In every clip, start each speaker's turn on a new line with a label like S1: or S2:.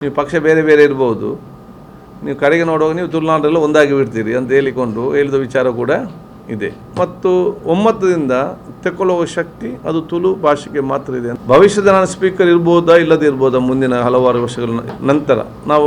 S1: ನೀವು ಪಕ್ಷ ಬೇರೆ ಬೇರೆ ಇರ್ಬೋದು. ನೀವು ಕಡೆಗೆ ನೋಡುವಾಗ ನೀವು ತುಳುನಾಡಲ್ಲೂ ಒಂದಾಗಿ ಬಿಡ್ತೀರಿ ಅಂತ ಹೇಳಿಕೊಂಡು ಹೇಳಿದ ವಿಚಾರ ಕೂಡ ಇದೆ. ಮತ್ತು ಒಮ್ಮತದಿಂದ ತೆಕ್ಕೊಳ್ಳುವ ಶಕ್ತಿ, ಅದು ತುಳು ಭಾಷೆಗೆ ಮಾತ್ರ ಇದೆ. ಭವಿಷ್ಯದ ನಾನು ಸ್ಪೀಕರ್ ಇರ್ಬೋದಾ, ಇಲ್ಲದೇ ಇರ್ಬೋದಾ ಮುಂದಿನ ಹಲವಾರು ವರ್ಷಗಳ ನಂತರ? ನಾವು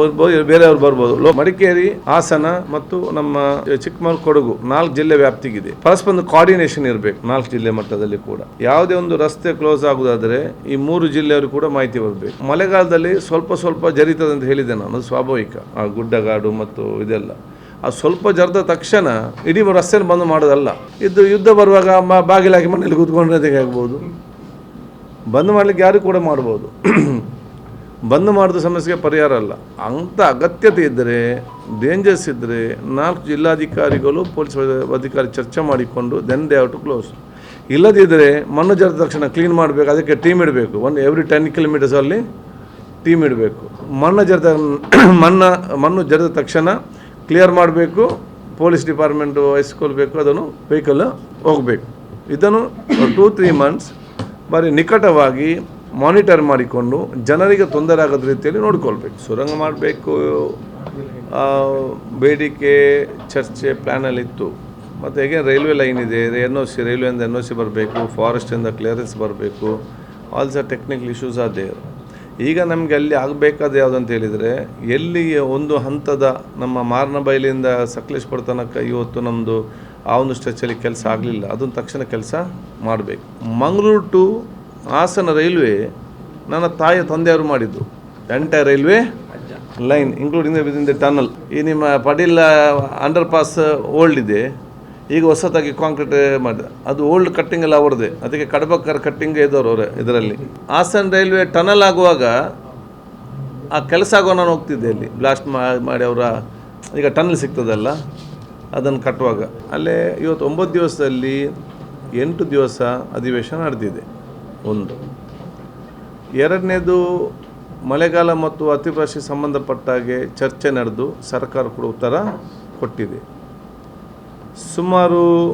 S1: ಬೇರೆಯವರು ಬರ್ಬೋದು. ಮಡಿಕೇರಿ, ಹಾಸನ ಮತ್ತು ನಮ್ಮ ಚಿಕ್ಕಮಗಳೂರು ಕೊಡಗು ನಾಲ್ಕು ಜಿಲ್ಲೆ ವ್ಯಾಪ್ತಿಗಿದೆ. ಪರಸ್ಪರ ಒಂದು ಕೋಆರ್ಡಿನೇಷನ್ ಇರಬೇಕು, ನಾಲ್ಕು ಜಿಲ್ಲೆ ಮಟ್ಟದಲ್ಲಿ ಕೂಡ. ಯಾವುದೇ ಒಂದು ರಸ್ತೆ ಕ್ಲೋಸ್ ಆಗುವುದಾದರೆ ಈ ಮೂರು ಜಿಲ್ಲೆಯವರು ಕೂಡ ಮಾಹಿತಿ ಬರಬೇಕು. ಮಳೆಗಾಲದಲ್ಲಿ ಸ್ವಲ್ಪ ಸ್ವಲ್ಪ ಜರಿತದೆ ಅಂತ ಹೇಳಿದೆ ನಾನು ಸ್ವಾಭಾವಿಕ. ಆ ಗುಡ್ಡಗಾಡು ಮತ್ತು ಇದೆಲ್ಲ. ಆ ಸ್ವಲ್ಪ ಜರ್ದ ತಕ್ಷಣ ಇಡೀ ರಸ್ತೆಯನ್ನು ಬಂದ್ ಮಾಡೋದಲ್ಲ. ಇದು ಯುದ್ಧ ಬರುವಾಗ ಮ ಬಾಗಿಲಾಕಿ ಮನೇಲಿ ಕೂತ್ಕೊಂಡ್ರೆ ಆಗ್ಬೋದು? ಬಂದ್ ಮಾಡಲಿಕ್ಕೆ ಯಾರು ಕೂಡ ಮಾಡ್ಬೋದು. ಬಂದ್ ಮಾಡಿದ ಸಮಸ್ಯೆಗೆ ಪರಿಹಾರ ಅಲ್ಲ. ಅಂಥ ಅಗತ್ಯತೆ ಇದ್ದರೆ ಡೇಂಜರ್ಸ್ ಇದ್ದರೆ ನಾಲ್ಕು ಜಿಲ್ಲಾಧಿಕಾರಿಗಳು, ಪೊಲೀಸ್ ಅಧಿಕಾರಿ ಚರ್ಚೆ ಮಾಡಿಕೊಂಡು then they have to close ಇಲ್ಲದಿದ್ದರೆ ಮಣ್ಣು ಜರದ ತಕ್ಷಣ ಕ್ಲೀನ್ ಮಾಡಬೇಕು, ಅದಕ್ಕೆ ಟೀಮ್ ಇಡಬೇಕು. ಒಂದು ಎವ್ರಿ ಟೆನ್ ಕಿಲೋಮೀಟರ್ಸಲ್ಲಿ ಟೀಮ್ ಇಡಬೇಕು. ಮಣ್ಣು ಜರದ ಮಣ್ಣ ಮಣ್ಣು ಜರದ ತಕ್ಷಣ ಕ್ಲಿಯರ್ ಮಾಡಬೇಕು ಪೊಲೀಸ್ ಡಿಪಾರ್ಟ್ಮೆಂಟು ವಹಿಸ್ಕೊಳ್ಬೇಕು ಅದನ್ನು ವೆಹಿಕಲ್ ಹೋಗಬೇಕು. ಇದನ್ನು ಟೂ ತ್ರೀ ಮಂತ್ಸ್ ಬರಿ ನಿಕಟವಾಗಿ ಮಾನಿಟರ್ ಮಾಡಿಕೊಂಡು ಜನರಿಗೆ ತೊಂದರೆ ಆಗದ ರೀತಿಯಲ್ಲಿ ನೋಡ್ಕೊಳ್ಬೇಕು. ಸುರಂಗ ಮಾಡಬೇಕು ಬೇಡಿಕೆ, ಚರ್ಚೆ ಪ್ಲ್ಯಾನಲ್ಲಿತ್ತು ಮತ್ತು ಹೇಗೆ ರೈಲ್ವೆ ಲೈನ್ ಇದೆ ಎನ್ ಒ ಸಿ ರೈಲ್ವೆಯಿಂದ ಎನ್ ಒ ಸಿ ಬರಬೇಕು ಫಾರೆಸ್ಟಿಂದ ಕ್ಲಿಯರೆನ್ಸ್ ಬರಬೇಕು ಆಲ್ಸೋ ಟೆಕ್ನಿಕಲ್ ಇಶ್ಯೂಸ್ ಆರ್ ಈಗ ನಮಗೆ ಅಲ್ಲಿ ಆಗಬೇಕಾದ ಯಾವುದಂತ ಹೇಳಿದರೆ ಎಲ್ಲಿ ಒಂದು ಹಂತದ ನಮ್ಮ ಮಾರನಬೈಲಿಂದ ಸಕಲೇಶ್ಪುರ ತನಕ ಇವತ್ತು ನಮ್ಮದು ಆ ಒಂದು ಸ್ಟ್ರೆಚಲ್ಲಿ ಕೆಲಸ ಆಗಲಿಲ್ಲ ಅದನ್ನು ತಕ್ಷಣ ಕೆಲಸ ಮಾಡಬೇಕು. ಮಂಗಳೂರು ಟು ಹಾಸನ ರೈಲ್ವೆ ನನ್ನ ತಾಯಿಯ ತಂದೆಯವರು ಮಾಡಿದ್ದು. Entire railway line including within the tunnel ಈ ನಿಮ್ಮ ಪಡಿಲ್ಲ ಅಂಡರ್ ಪಾಸ್ ಓಲ್ಡ್ ಇದೆ. ಈಗ ಹೊಸದಾಗಿ ಕಾಂಕ್ರೀಟ್ ಮಾಡಿದೆ. ಅದು ಓಲ್ಡ್ ಕಟ್ಟಿಂಗ್ ಎಲ್ಲ ಅವರದೇ ಅದಕ್ಕೆ ಕಡಬಕ್ಕರ್ ಕಟ್ಟಿಂಗ್ ಇದ್ದವರು ಅವರೇ ಇದರಲ್ಲಿ. ಹಾಸನ್ ರೈಲ್ವೆ ಟನಲ್ ಆಗುವಾಗ ಆ ಕೆಲಸ ಆಗೋ ನಾನು ಹೋಗ್ತಿದ್ದೆ ಅಲ್ಲಿ ಬ್ಲಾಸ್ಟ್ ಮಾಡಿ ಅವರ, ಈಗ ಟನಲ್ ಸಿಗ್ತದಲ್ಲ, ಅದನ್ನು ಕಟ್ಟುವಾಗ. ಅಲ್ಲೇ ಇವತ್ತು ಒಂಬತ್ತು ದಿವಸದಲ್ಲಿ ಎಂಟು ದಿವಸ ಅಧಿವೇಶನ ನಡೆದಿದೆ. ಒಂದು. ಎರಡನೇದು, ಮಳೆಗಾಲ ಮತ್ತು ಅತಿವೃಷ್ಟಿ ಸಂಬಂಧಪಟ್ಟ ಹಾಗೆ ಚರ್ಚೆ ನಡೆದು ಸರ್ಕಾರ ಕೂಡ ಉತ್ತರ ಕೊಟ್ಟಿದೆ. ಸುಮಾರು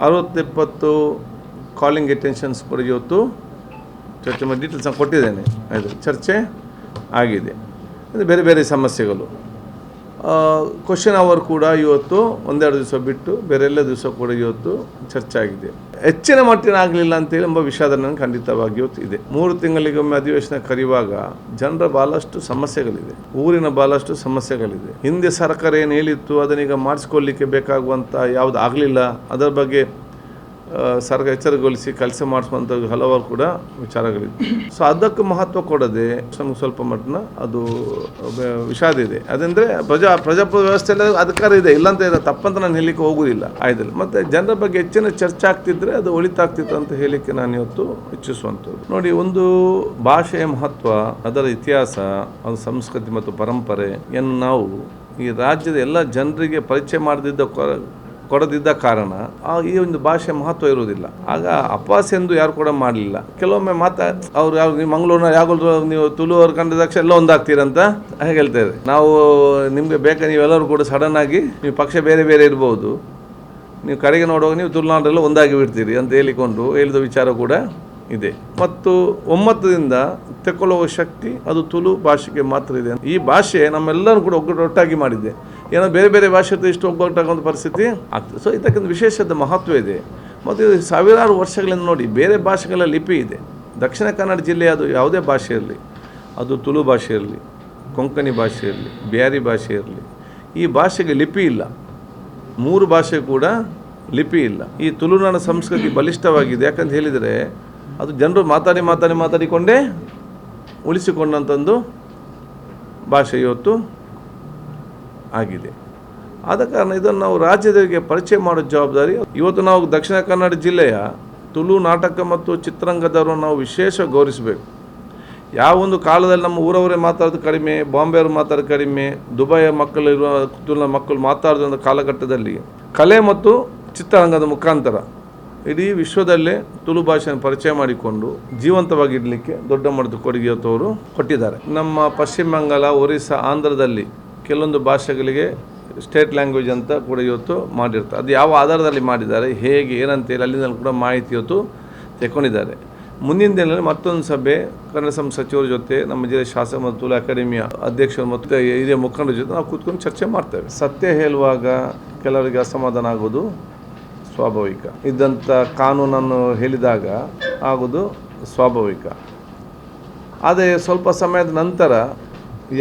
S1: ಅರವತ್ತೆಪ್ಪತ್ತು ಕಾಲಿಂಗ್ ಅಟೆನ್ಷನ್ಸ್ ಕೂಡ ಇವತ್ತು ಚರ್ಚೆ ಮಾಡಿ ಡೀಟೇಲ್ಸ್ ನಾನು ಕೊಟ್ಟಿದ್ದೇನೆ. ಆಯಿತು ಚರ್ಚೆ ಆಗಿದೆ. ಅದು ಬೇರೆ ಬೇರೆ ಸಮಸ್ಯೆಗಳು. ಕ್ವಶನ್ ಅವರ್ ಕೂಡ ಇವತ್ತು ಒಂದೆರಡು ದಿವಸ ಬಿಟ್ಟು ಬೇರೆಲ್ಲ ದಿವಸ ಕೂಡ ಇವತ್ತು ಚರ್ಚೆ ಆಗಿದೆ. ಹೆಚ್ಚಿನ ಮಟ್ಟಿನ ಆಗಲಿಲ್ಲ ಅಂತೇಳಿ ಎಂಬ ವಿಷಾದ ನನಗೆ ಖಂಡಿತವಾಗಿಯೂ ಇದೆ. ಮೂರು ತಿಂಗಳಿಗೊಮ್ಮೆ ಅಧಿವೇಶನ ಕರೆಯುವಾಗ ಜನರ ಬಹಳಷ್ಟು ಸಮಸ್ಯೆಗಳಿದೆ. ಊರಿನ ಬಹಳಷ್ಟು ಸಮಸ್ಯೆಗಳಿದೆ. ಹಿಂದೆ ಸರ್ಕಾರ ಏನು ಹೇಳಿತ್ತು ಅದನ್ನೀಗ ಮಾಡಿಸ್ಕೊಳ್ಳಿಕ್ಕೆ ಬೇಕಾಗುವಂಥ ಯಾವುದು ಆಗಲಿಲ್ಲ. ಅದರ ಬಗ್ಗೆ ಸರ್ಕಾರ ಎಚ್ಚರಗೊಳಿಸಿ ಕೆಲಸ ಮಾಡಿಸುವಂಥ ಹಲವಾರು ಕೂಡ ವಿಚಾರಗಳಿದೆ ಸೊ ಅದಕ್ಕೆ ಮಹತ್ವ ಕೊಡದೆ ನಮ್ಗೆ ಸ್ವಲ್ಪ ಮಟ್ಟನ ಅದು ವಿಷಾದ ಇದೆ. ಅದಂದರೆ ಪ್ರಜಾ ಪ್ರಜಾಪ್ರಭು ವ್ಯವಸ್ಥೆಯಲ್ಲಿ ಅಧಿಕಾರ ಇದೆ. ಇಲ್ಲಂತ ಇಲ್ಲ, ತಪ್ಪಂತ ನಾನು ಹೇಳಲಿಕ್ಕೆ ಹೋಗುವುದಿಲ್ಲ ಆಯ್ತಲ್ಲ. ಮತ್ತು ಜನರ ಬಗ್ಗೆ ಹೆಚ್ಚಿನ ಚರ್ಚೆ ಆಗ್ತಿದ್ರೆ ಅದು ಒಳಿತಾಗ್ತಿತ್ತು ಅಂತ ಹೇಳಲಿಕ್ಕೆ ನಾನು ಇವತ್ತು ಇಚ್ಛಿಸುವಂಥದ್ದು. ನೋಡಿ, ಒಂದು ಭಾಷೆಯ ಮಹತ್ವ, ಅದರ ಇತಿಹಾಸ ಅದರ ಸಂಸ್ಕೃತಿ ಮತ್ತು ಪರಂಪರೆ ಪರಂಪರೆಯನ್ನು ನಾವು ಈ ರಾಜ್ಯದ ಎಲ್ಲ ಜನರಿಗೆ ಪರಿಚಯ ಮಾಡದಿದ್ದ ಕೊಡದಿದ್ದ ಕಾರಣ ಈ ಒಂದು ಭಾಷೆ ಮಹತ್ವ ಇರುವುದಿಲ್ಲ. ಆಗ ಅಪವಾಸ ಎಂದು ಯಾರು ಕೂಡ ಮಾಡಲಿಲ್ಲ. ಕೆಲವೊಮ್ಮೆ ಮಾತಾ ಅವ್ರು ಯಾವ ನೀವು ಮಂಗಳೂರಿನ ಯಾವಾಗಲೂ ನೀವು ತುಳು ಅವ್ರು ಕಂಡ ತಕ್ಷಣ ಎಲ್ಲ ಒಂದಾಗ್ತೀರಂತ ಹಾಗೆ ಹೇಳ್ತಾರೆ ನಾವು ನಿಮಗೆ ಬೇಕಾ ನೀವೆಲ್ಲರೂ ಕೂಡ ಸಡನ್ ಆಗಿ ನೀವು ಪಕ್ಷ ಬೇರೆ ಬೇರೆ ಇರ್ಬೋದು. ನೀವು ಕಡೆಗೆ ನೋಡುವಾಗ ನೀವು ತುಳುನಾಡಲ್ಲ ಒಂದಾಗಿ ಬಿಡ್ತೀರಿ ಅಂತ ಹೇಳಿಕೊಂಡು ಹೇಳಿದ ವಿಚಾರ ಕೂಡ ಇದೆ. ಮತ್ತು ಒಮ್ಮತದಿಂದ ತೆಕ್ಕೊಳ್ಳುವ ಶಕ್ತಿ ಅದು ತುಳು ಭಾಷೆಗೆ ಮಾತ್ರ ಇದೆ ಈ ಭಾಷೆ ನಮ್ಮೆಲ್ಲರೂ ಕೂಡ ಒಗ್ಗಟ್ಟು ಒಟ್ಟಾಗಿ ಮಾಡಿದೆ. ಏನೋ ಬೇರೆ ಬೇರೆ ಭಾಷೆ ಇಷ್ಟು ಒಗ್ಗಟ್ಟಾಗುವಂಥ ಪರಿಸ್ಥಿತಿ? ಆಗ್ತದೆ ಸೊ ಇದಕ್ಕಿಂತ ವಿಶೇಷದ ಮಹತ್ವ ಇದೆ. ಮತ್ತು ಇದು ಸಾವಿರಾರು ವರ್ಷಗಳಿಂದ ನೋಡಿ, ಬೇರೆ ಭಾಷೆಗಳ ಲಿಪಿ ಇದೆ. ದಕ್ಷಿಣ ಕನ್ನಡ ಜಿಲ್ಲೆ ಅದು ಯಾವುದೇ ಭಾಷೆ ಇರಲಿ ಅದು ತುಳು ಭಾಷೆ ಇರಲಿ ಕೊಂಕಣಿ ಭಾಷೆ ಇರಲಿ ಬ್ಯಾರಿ ಭಾಷೆ ಇರಲಿ ಈ ಭಾಷೆಗೆ ಲಿಪಿ ಇಲ್ಲ. ಮೂರು ಭಾಷೆ ಕೂಡ ಲಿಪಿ ಇಲ್ಲ. ಈ ತುಳುನಾಡ ಸಂಸ್ಕೃತಿ ಬಲಿಷ್ಠವಾಗಿದೆ. ಯಾಕಂತ ಹೇಳಿದರೆ, ಅದು ಜನರು ಮಾತಾಡಿ ಮಾತಾಡಿ ಮಾತಾಡಿಕೊಂಡೇ ಉಳಿಸಿಕೊಂಡಂಥದ್ದು ಭಾಷೆ ಇವತ್ತು ಆಗಿದೆ. ಆದ ಕಾರಣ ಇದನ್ನು ನಾವು ರಾಜ್ಯದವರಿಗೆ ಪರಿಚಯ ಮಾಡೋ ಜವಾಬ್ದಾರಿ ಇವತ್ತು ನಾವು ದಕ್ಷಿಣ ಕನ್ನಡ ಜಿಲ್ಲೆಯ ತುಳು ನಾಟಕ ಮತ್ತು ಚಿತ್ರರಂಗದವರು ನಾವು ವಿಶೇಷ ಗೌರವಿಸಬೇಕು. ಯಾವ ಒಂದು ಕಾಲದಲ್ಲಿ ನಮ್ಮ ಊರವರೇ ಮಾತಾಡೋದು ಕಡಿಮೆ, ಬಾಂಬೆಯವರು ಮಾತಾಡೋದು ಕಡಿಮೆ, ದುಬೈಯ ಮಕ್ಕಳು ಇರುವ ತುಳುನ ಮಕ್ಕಳು ಮಾತಾಡೋದು ಕಾಲಘಟ್ಟದಲ್ಲಿ ಕಲೆ ಮತ್ತು ಚಿತ್ರರಂಗದ ಮುಖಾಂತರ ಇಡೀ ವಿಶ್ವದಲ್ಲೇ ತುಳು ಭಾಷೆಯನ್ನು ಪರಿಚಯ ಮಾಡಿಕೊಂಡು ಜೀವಂತವಾಗಿಡಲಿಕ್ಕೆ ದೊಡ್ಡ ಮಟ್ಟದ ಕೊಡುಗೆ ಅವರು ಕೊಟ್ಟಿದ್ದಾರೆ. ನಮ್ಮ ಪಶ್ಚಿಮ ಬಂಗಾಳ, ಒರಿಸ್ಸಾ, ಆಂಧ್ರದಲ್ಲಿ ಕೆಲವೊಂದು ಭಾಷೆಗಳಿಗೆ ಸ್ಟೇಟ್ ಲ್ಯಾಂಗ್ವೇಜ್ ಅಂತ ಕೂಡ ಇವತ್ತು ಮಾಡಿರ್ತಾರೆ. ಅದು ಯಾವ ಆಧಾರದಲ್ಲಿ ಮಾಡಿದ್ದಾರೆ, ಹೇಗೆ ಏನಂತೇಳಿ ಅಲ್ಲಿಂದ ಕೂಡ ಮಾಹಿತಿ ಇವತ್ತು ತೆಕ್ಕೊಂಡಿದ್ದಾರೆ. ಮುಂದಿನ ದಿನದಲ್ಲಿ ಮತ್ತೊಂದು ಸಭೆ ಕನ್ನಡ ಸಂ ಸಚಿವರ ಜೊತೆ, ನಮ್ಮ ಜಿಲ್ಲೆ ಶಾಸಕ ಮತ್ತು ಅಕಾಡೆಮಿಯ ಅಧ್ಯಕ್ಷರು ಮತ್ತು ಹಿರಿಯ ಮುಖಂಡರ ಜೊತೆ ನಾವು ಕೂತ್ಕೊಂಡು ಚರ್ಚೆ ಮಾಡ್ತೇವೆ. ಸತ್ಯ ಹೇಳುವಾಗ ಕೆಲವರಿಗೆ ಅಸಮಾಧಾನ ಆಗೋದು ಸ್ವಾಭಾವಿಕ. ಇದ್ದಂಥ ಕಾನೂನನ್ನು ಹೇಳಿದಾಗ ಆಗೋದು ಸ್ವಾಭಾವಿಕ. ಆದರೆ ಸ್ವಲ್ಪ ಸಮಯದ ನಂತರ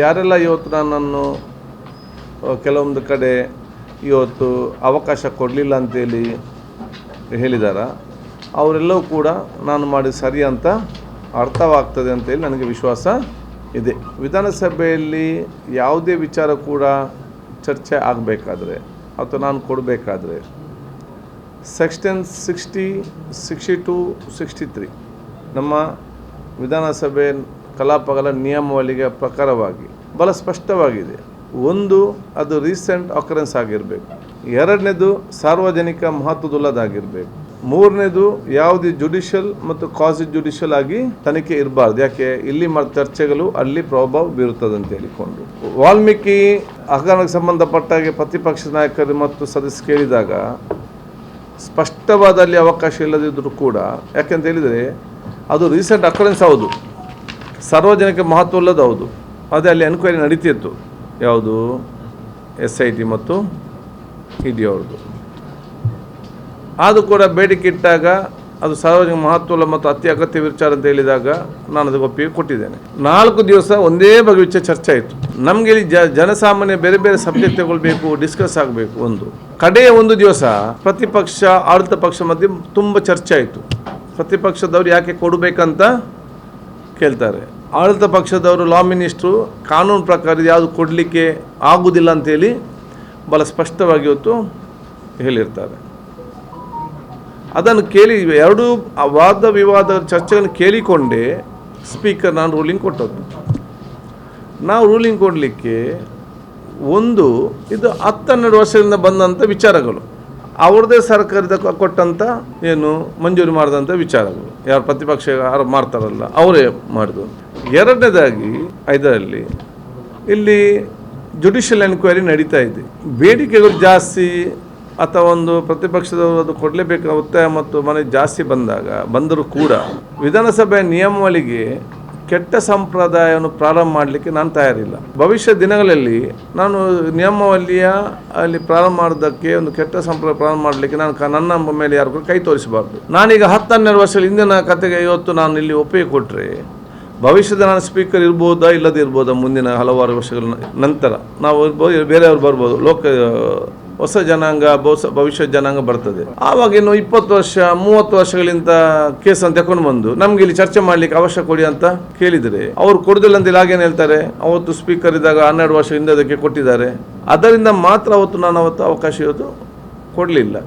S1: ಯಾರೆಲ್ಲ ಇವತ್ತು ನನ್ನನ್ನು ಕೆಲವೊಂದು ಕಡೆ ಇವತ್ತು ಅವಕಾಶ ಕೊಡಲಿಲ್ಲ ಅಂತೇಳಿ ಹೇಳಿದಾರ. ಅವರೆಲ್ಲವೂ ಕೂಡ ನಾನು ಮಾಡಿದ ಸರಿ ಅಂತ ಅರ್ಥವಾಗ್ತದೆ ಅಂತೇಳಿ ನನಗೆ ವಿಶ್ವಾಸ ಇದೆ. ವಿಧಾನಸಭೆಯಲ್ಲಿ ಯಾವುದೇ ವಿಚಾರ ಕೂಡ ಚರ್ಚೆ ಆಗಬೇಕಾದ್ರೆ ಅಥವಾ ನಾನು ಕೊಡಬೇಕಾದ್ರೆ section sixty sixty two sixty three ನಮ್ಮ ವಿಧಾನಸಭೆ ಕಲಾಪಗಳ ನಿಯಮಾವಳಿಗೆ ಪ್ರಕಾರವಾಗಿ ಬಹಳ ಸ್ಪಷ್ಟವಾಗಿದೆ. ಒಂದು, ಅದು ರೀಸೆಂಟ್ ಅಕರೆನ್ಸ್ ಆಗಿರಬೇಕು. ಎರಡನೇದು ಸಾರ್ವಜನಿಕ ಮಹತ್ವದುಳ್ಳದಾಗಿರಬೇಕು. ಮೂರನೇದು ಯಾವುದೇ ಜುಡಿಷಿಯಲ್ ಮತ್ತು ಕಾಸಿ ಜುಡಿಷಿಯಲ್ ಆಗಿ ತನಿಖೆ ಇರಬಾರ್ದು. ಯಾಕೆ? ಇಲ್ಲಿ ಚರ್ಚೆಗಳು ಅಲ್ಲಿ ಪ್ರಭಾವ ಬೀರುತ್ತದೆ ಅಂತ ಹೇಳಿಕೊಂಡು. ವಾಲ್ಮೀಕಿ ಹಗರಣಕ್ಕೆ ಸಂಬಂಧಪಟ್ಟಾಗೆ ಪ್ರತಿಪಕ್ಷ ನಾಯಕರು ಮತ್ತು ಸದಸ್ಯ ಕೇಳಿದಾಗ ಸ್ಪಷ್ಟವಾದ ಅಲ್ಲಿ ಅವಕಾಶ ಇಲ್ಲದಿದ್ದರೂ ಕೂಡ ಯಾಕೆಂತ ಹೇಳಿದರೆ ಅದು ರೀಸೆಂಟ್ ಅಕರೆನ್ಸ್ ಹೌದು. ಸಾರ್ವಜನಿಕ ಮಹತ್ವ ಹೌದು. ಅದೇ ಅಲ್ಲಿ ಎನ್ಕ್ವೈರಿ ನಡೀತಿತ್ತು. ಯಾವುದು? ಎಸ್ ಐ ಟಿ ಮತ್ತು ಇ ಡಿ ಅವ್ರದ್ದು ಅದು ಕೂಡ ಬೇಡಿಕೆ ಇಟ್ಟಾಗ ಅದು ಸಾರ್ವಜನಿಕ ಮಹತ್ವಲ್ಲ ಮತ್ತು ಅತಿ ಅಗತ್ಯ ವಿಚಾರ ಅಂತ ಹೇಳಿದಾಗ ನಾನು ಅದಕ್ಕೆ ಒಪ್ಪಿಗೆ ಕೊಟ್ಟಿದ್ದೇನೆ. ನಾಲ್ಕು ದಿವಸ ಒಂದೇ ಬಗೆ ವಿಚಾರ ಚರ್ಚೆ ಆಯಿತು. ನಮಗೆ ಇಲ್ಲಿ ಜನಸಾಮಾನ್ಯ ಬೇರೆ ಬೇರೆ ಸಬ್ಜೆಕ್ಟ್ ತಗೊಳ್ಬೇಕು, ಡಿಸ್ಕಸ್ ಆಗಬೇಕು ಒಂದು. ಕಡೆಯ ಒಂದು ದಿವಸ ಪ್ರತಿಪಕ್ಷ, ಆಡಳಿತ ಪಕ್ಷ ಮಧ್ಯೆ ತುಂಬ ಚರ್ಚೆ ಆಯಿತು. ಪ್ರತಿಪಕ್ಷದವ್ರು ಯಾಕೆ ಕೊಡಬೇಕಂತ ಕೇಳ್ತಾರೆ. ಆಡಳಿತ ಪಕ್ಷದವರು ಲಾ ಮಿನಿಸ್ಟ್ರು ಕಾನೂನು ಪ್ರಕಾರ ಯಾವುದು ಕೊಡಲಿಕ್ಕೆ ಆಗುವುದಿಲ್ಲ ಅಂತೇಳಿ ಭಾಳ ಸ್ಪಷ್ಟವಾಗಿ ಇವತ್ತು ಹೇಳಿರ್ತಾರೆ. ಅದನ್ನು ಕೇಳಿ ಎರಡೂ ವಾದ ವಿವಾದ ಚರ್ಚೆಗಳನ್ನು ಕೇಳಿಕೊಂಡೇ ಸ್ಪೀಕರ್ ನಾನು ರೂಲಿಂಗ್ ಕೊಟ್ಟದ್ದು. ನಾವು ರೂಲಿಂಗ್ ಕೊಡಲಿಕ್ಕೆ ಒಂದು ಇದು ಹತ್ತೆರಡು ವರ್ಷದಿಂದ ಬಂದಂಥ ವಿಚಾರಗಳು. ಅವ್ರದ್ದೇ ಸರ್ಕಾರದ ಕೊಟ್ಟಂಥ ಏನು ಮಂಜೂರು ಮಾಡಿದಂಥ ವಿಚಾರಗಳು. ಯಾರು ಪ್ರತಿಪಕ್ಷ ಯಾರು ಮಾಡ್ತಾರಲ್ಲ, ಅವರೇ ಮಾಡಿದ್ರು ಎರಡನೇದಾಗಿ ಐದರಲ್ಲಿ ಇಲ್ಲಿ ಜುಡಿಷಿಯಲ್ ಎನ್ಕ್ವೈರಿ ನಡೀತಾ ಇದೆ. ಬೇಡಿಕೆಗಳು ಜಾಸ್ತಿ ಅಥವಾ ಒಂದು ಪ್ರತಿಪಕ್ಷದವರು ಅದು ಕೊಡಲೇಬೇಕು ಒತ್ತಾಯ ಮತ್ತು ಮನೆ ಜಾಸ್ತಿ ಬಂದಾಗ, ಬಂದರೂ ಕೂಡ ವಿಧಾನಸಭೆಯ ನಿಯಮಾವಳಿಗೆ ಕೆಟ್ಟ ಸಂಪ್ರದಾಯವನ್ನು ಪ್ರಾರಂಭ ಮಾಡಲಿಕ್ಕೆ ನಾನು ತಯಾರಿಲ್ಲ. ಭವಿಷ್ಯ ದಿನಗಳಲ್ಲಿ ನಾನು ನಿಯಮಾವಳಿಯ ಅಲ್ಲಿ ಪ್ರಾರಂಭ ಮಾಡೋದಕ್ಕೆ ಒಂದು ಕೆಟ್ಟ ಸಂಪ್ರದಾಯ ಪ್ರಾರಂಭ ಮಾಡಲಿಕ್ಕೆ ನಾನು ನನ್ನ ಮೇಲೆ ಯಾರು ಕೂಡ ಕೈ ತೋರಿಸಬಾರ್ದು. ನಾನೀಗ ಹತ್ತೆರಡು ವರ್ಷಗಳ ಹಿಂದಿನ ಕತೆಗೆ ಇವತ್ತು ನಾನು ಇಲ್ಲಿ ಒಪ್ಪಿಗೆ ಕೊಟ್ಟರೆ ಭವಿಷ್ಯದ ನಾನು ಸ್ಪೀಕರ್ ಇರ್ಬೋದಾ, ಇಲ್ಲದೇ ಇರ್ಬೋದಾ ಮುಂದಿನ ಹಲವಾರು ವರ್ಷಗಳ ನಂತರ? ನಾವು ಇರ್ಬೋದು ಬೇರೆಯವ್ರು ಬರ್ಬೋದು, ಲೋಕ ಹೊಸ ಜನಾಂಗ, ಬಹುಸ, ಭವಿಷ್ಯ ಜನಾಂಗ ಬರ್ತದೆ. ಆವಾಗ ಇನ್ನು ಇಪ್ಪತ್ತು ವರ್ಷ, ಮೂವತ್ತು ವರ್ಷಗಳಿಂದ ಕೇಸನ್ನು ತಕೊಂಡು ಬಂದು, ನಮ್ಗೆ ಇಲ್ಲಿ ಚರ್ಚೆ ಮಾಡ್ಲಿಕ್ಕೆ ಅವಶ್ಯ ಕೊಡಿ ಅಂತ ಕೇಳಿದರೆ, ಅವ್ರು ಕೊಡುದಿಲ್ಲ ಅಂತ ಹಾಗೇನು ಹೇಳ್ತಾರೆ, ಅವತ್ತು ಸ್ಪೀಕರ್ ಇದ್ದಾಗ ಹನ್ನೆರಡು ವರ್ಷ ಹಿಂದೆ ಅದಕ್ಕೆ ಕೊಟ್ಟಿದ್ದಾರೆ. ಅದರಿಂದ ಮಾತ್ರ ಅವತ್ತು ನಾನು ಅವತ್ತು ಅವಕಾಶ ಇವತ್ತು ಕೊಡಲಿಲ್ಲ.